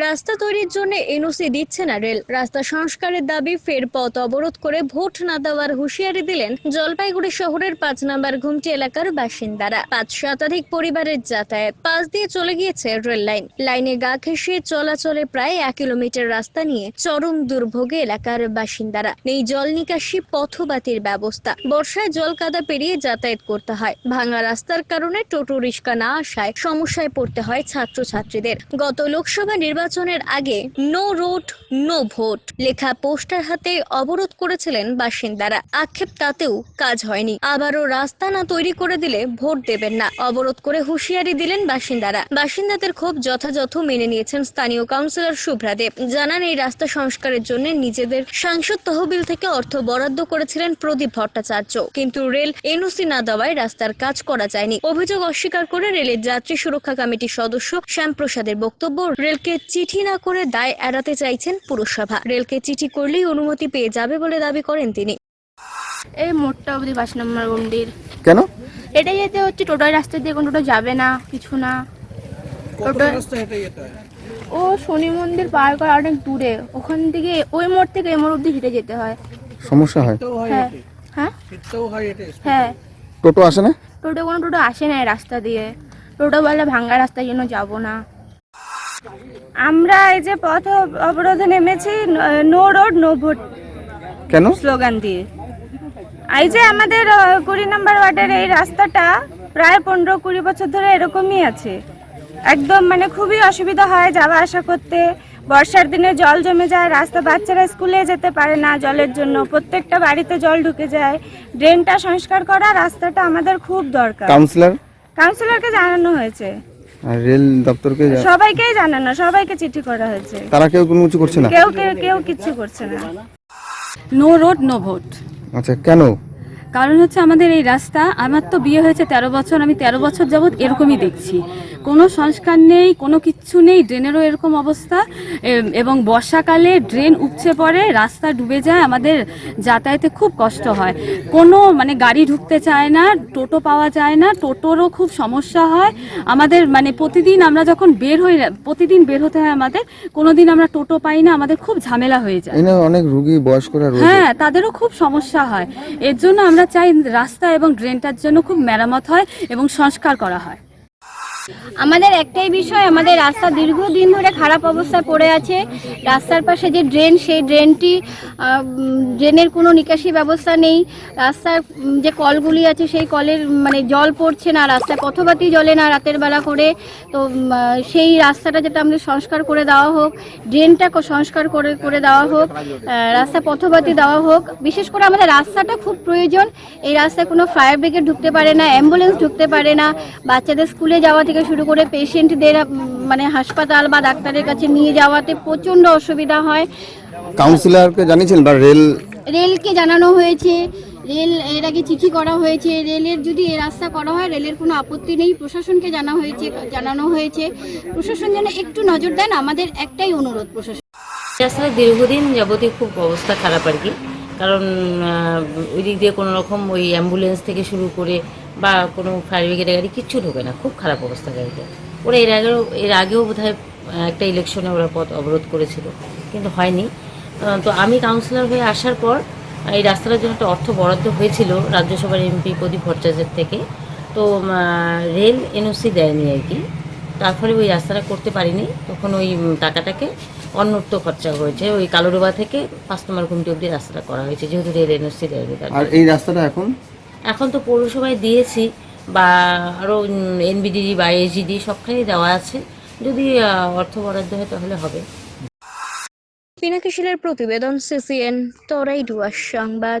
রাস্তা তৈরির জন্য এনওসি দিচ্ছে না রেল। রাস্তা সংস্কারের দাবি ফের পথ অবরোধ করে ভোট না দেওয়ার হুঁশিয়ারি দিলেন জলপাইগুড়ি শহরের পাঁচ নম্বর ঘুমটি এলাকার বাসিন্দারা। পাঁচ শতাধিক পরিবারের যাতায়াত পাশ দিয়ে চলে গিয়েছে রেল লাইন। লাইনে গা ঘেঁষে চলাচলে প্রায় এক কিলোমিটার রাস্তা নিয়ে চরম দুর্ভোগে এলাকার বাসিন্দারা। নেই জল নিকাশি পথবাতির ব্যবস্থা। বর্ষায় জল কাদা পেরিয়ে যাতায়াত করতে হয়। ভাঙা রাস্তার কারণে টোটো রিক্সা না আসায় সমস্যায় পড়তে হয় ছাত্রছাত্রীদের। গত লোকসভা নির্বাচনের আগে নো রোড নো ভোট লেখা পোস্টার হাতে অবরোধ করেছিলেন বাসিন্দারা। আক্ষেপ তাতেও কাজ হয়নি। আবারও রাস্তা না তৈরি করে দিলে ভোট দেবেন না। অবরোধ করে হুঁশিয়ারি দিলেন বাসিন্দারা। বাসিন্দাদের ক্ষোভ যথাযথ মেনে নিয়েছেন স্থানীয় কাউন্সিলর শুভ্রাদেব জানান এই রাস্তা সংস্কারের জন্য নিজেদের সাংসদ তহবিল থেকে অর্থ বরাদ্দ করেছিলেন প্রদীপ ভট্টাচার্য। কিন্তু রেল এনওসি না দেওয়ায় রাস্তার কাজ করা যায়নি। অভিযোগ অস্বীকার করে রেলের যাত্রী সুরক্ষা কমিটির সদস্য শ্যামপ্রসাদের বক্তব্য রেলকে চিঠি না করে দায় এড়াতে চাইছেন পুরসভা। রেলকে চিঠি করলেই অনুমতি পেয়ে যাবে বলে দাবি করেন তিনি। এই মোড়টা অবধি পাঁচ নম্বর গন্ডির কেন? এটা যেতে হচ্ছে টোটোয় রাস্তা দিয়ে কোনো টোটো যাবে না কিছু না। টোটো ও শনি মন্দির পার করা অনেক দূরে। ওখান থেকে ওই মোড় থেকে এই মোড় অবধি হেঁটে যেতে হয়। সমস্যা হয়? হ্যাঁ হ্যাঁ। হ্যাঁ? টোটো আসে না? টোটো কোনো টোটো আসে না এই রাস্তা দিয়ে। টোটো বলে ভাঙ্গা রাস্তার জন্য যাব না। আমরা এই যে পথ অবরোধে নেমেছি নো রোড নো ভোট কেন? স্লোগান দিয়ে। এই যে আমাদের কুড়ি নম্বর ওয়ার্ডের এই রাস্তাটা প্রায় পনেরো কুড়ি বছর ধরে এরকমই আছে। একদম মানে খুবই অসুবিধা হয় যাওয়া আসা করতে। বর্ষার দিনে জল জমে যায় রাস্তা বাচ্চারা স্কুলে যেতে পারে না জলের জন্য। প্রত্যেকটা বাড়িতে জল ঢুকে যায়। ড্রেনটা সংস্কার করা রাস্তাটা আমাদের খুব দরকার। কাউন্সিলর কাউন্সিলরকে জানানো হয়েছে। আর রেল দপ্তরকে যা- সবাইকেই জানানো সবাইকে চিঠি করা হয়েছে। তারা কেউ কোনো কিছু করছে না? কেউ কেউ কেউ কিচ্ছু করছে না। No road no vote. আচ্ছা কেন? কারণ হচ্ছে আমাদের এই রাস্তা আমার তো বিয়ে হয়েছে তেরো বছর আমি তেরো বছর যাবৎ এরকমই দেখছি। কোনো সংস্কার নেই কোনো কিচ্ছু নেই ড্রেনেরও এরকম অবস্থা। এবং বর্ষাকালে ড্রেন উপচে পড়ে রাস্তা ডুবে যায় আমাদের যাতায়াতে খুব কষ্ট হয়। কোনো মানে গাড়ি ঢুকতে চায় না টোটো পাওয়া যায় না টোটোরও খুব সমস্যা হয়। আমাদের মানে প্রতিদিন আমরা যখন বের হই প্রতিদিন বের হতে হয় আমাদের কোনোদিন আমরা টোটো পাই না আমাদের খুব ঝামেলা হয়ে যায়। অনেক রুগী বয়স্করা হ্যাঁ তাদেরও খুব সমস্যা হয়। এর জন্য আমরা চাই রাস্তা এবং ড্রেনটার জন্য খুব মেরামত হয় এবং সংস্কার করা হয়। আমাদের একটাই বিষয়, আমাদের রাস্তা দীর্ঘদিন ধরে খারাপ অবস্থায় পড়ে আছে। রাস্তার পাশে যে ড্রেন, সেই ড্রেনটি ড্রেনের কোনো নিকাশি ব্যবস্থা নেই। রাস্তার যে কলগুলি আছে, সেই কলের মানে জল পড়ছে না রাস্তায়, পথবাতি জ্বলে না রাতের বেলা করে। তো সেই রাস্তাটা যেটা আমাদের সংস্কার করে দেওয়া হোক, ড্রেনটা সংস্কার করে করে দেওয়া হোক রাস্তা পথবাতি দেওয়া হোক, বিশেষ করে আমাদের রাস্তাটা খুব প্রয়োজন। এই রাস্তায় কোনো ফায়ার ব্রিগেড ঢুকতে পারে না, অ্যাম্বুলেন্স ঢুকতে পারে না, বাচ্চাদের স্কুলে যাওয়া থেকে শুরু করে পেশেন্টদের মানে হাসপাতাল বা ডাক্তারের কাছে নিয়ে যাওয়াতে প্রচণ্ড অসুবিধা হয়। কাউন্সিলরকে জানিয়েছেন বা রেল? রেলকে জানানো হয়েছে। রেল এর আগে চিঠি করা হয়েছে। রেলের যদি এ রাস্তা করা হয় রেলের কোনো আপত্তি নেই। প্রশাসনকে জানা হয়েছে জানানো হয়েছে। প্রশাসন যেন একটু নজর দেন আমাদের একটাই অনুরোধ প্রশাসন। রাস্তার দীর্ঘদিন যাবতীয় খুব অবস্থা খারাপ আর কি। কারণ ওই দিক দিয়ে কোনো রকম ওই অ্যাম্বুলেন্স থেকে শুরু করে বা কোনো ফায়ার ব্রিগেডের গাড়ি কিচ্ছু ঢোকে না। খুব খারাপ অবস্থা গাড়িতে ওরা এর আগেও এর আগেও বোধহয় একটা ইলেকশনে ওরা পথ অবরোধ করেছিল, কিন্তু হয়নি। তো আমি কাউন্সিলর হয়ে আসার পর, এই রাস্তাটার জন্য একটা অর্থ বরাদ্দ হয়েছিল রাজ্যসভার এমপি প্রদীপ ভট্টাচার্যের থেকে। তো রেল এনওসি দেয়নি আর কি। তার ফলে ওই রাস্তাটা করতে পারিনি। তখন ওই টাকাটাকে অন্যত্র খরচা হয়েছে। ওই কালোডোবা থেকে পাঁচ নম্বর ঘুমটি অব্দি রাস্তাটা করা হয়েছে যেহেতু রেল এনওসি দেয়নি আর এই রাস্তাটা এখন? এখন তো পৌরসভায় দিয়েছি বা আরও এনবিডিডি বা এসজিডি সবখানে দেওয়া আছে। যদি আহ, অর্থ বরাদ্দ হয় তাহলে হবে। পিনাকিশিলের প্রতিবেদন সিসিএন তরাই ডুয়ার সংবাদ।